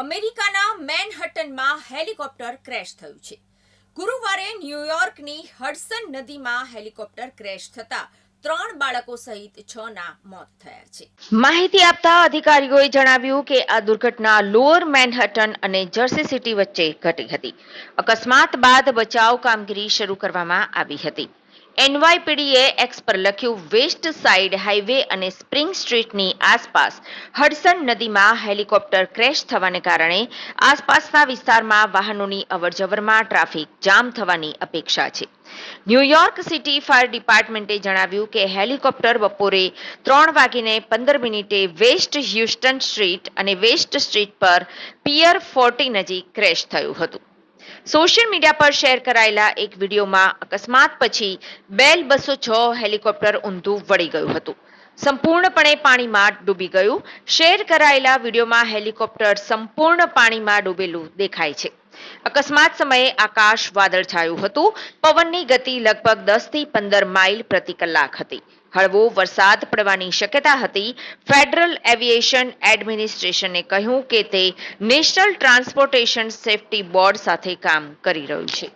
અમેરિકાના મેનહટનમાં helicopter crash થયું છે. ગુરુવારે ન્યૂયોર્કની હડસન નદીમાં હેલિકોપ્ટર ક્રેશ થતા ત્રણ બાળકો સહિત છ ના મોત થયા છે. માહિતી આપતા અધિકારીઓએ જણાવ્યું કે આ દુર્ઘટના લોઅર મેનહટન અને જર્સી સિટી વચ્ચે ઘટી હતી. અકસ્માત બાદ બચાવ કામગીરી શરૂ કરવામાં આવી હતી. એનવાયપીડીએ એક્સ પર લખ્યું વેસ્ટ સાઇડ હાઈવે અને સ્પ્રિંગ સ્ટ્રીટની આસપાસ હડસન નદીમાં હેલિકોપ્ટર ક્રેશ થવાને કારણે આસપાસના વિસ્તારમાં વાહનોની અવરજવરમાં ટ્રાફિક જામ થવાની અપેક્ષા છે. ન્યૂયોર્ક સિટી ફાયર ડિપાર્ટમેન્ટે જણાવ્યું કે હેલિકોપ્ટર બપોરે ત્રણ વાગીને પંદર મિનિટે વેસ્ટ હ્યુસ્ટન સ્ટ્રીટ અને વેસ્ટ સ્ટ્રીટ પર પિયર ફોર્ટી નજીક ક્રેશ થયું હતું. સોશિયલ મીડિયા પર શેર કરાયેલા એક વિડીયોમાં અકસ્માત પછી બેલ બસો છ હેલિકોપ્ટર ઊંધું વળી ગયું હતું. સંપૂર્ણપણે પાણીમાં ડૂબી ગયું. શેર કરાયેલા વિડીયોમાં હેલિકોપ્ટર સંપૂર્ણ પાણીમાં ડૂબેલું દેખાય છે. અકસ્માત સમયે આકાશ વાદળછાયું હતું. પવનની ગતિ લગભગ દસથી પંદર માઇલ પ્રતિ કલાક હતી. હળવો વરસાદ પડવાની શક્યતા હતી. ફેડરલ એવિએશન એડમિનિસ્ટ્રેશને કહ્યું કે તે નેશનલ ટ્રાન્સપોર્ટેશન સેફટી બોર્ડ સાથે કામ કરી રહ્યું છે.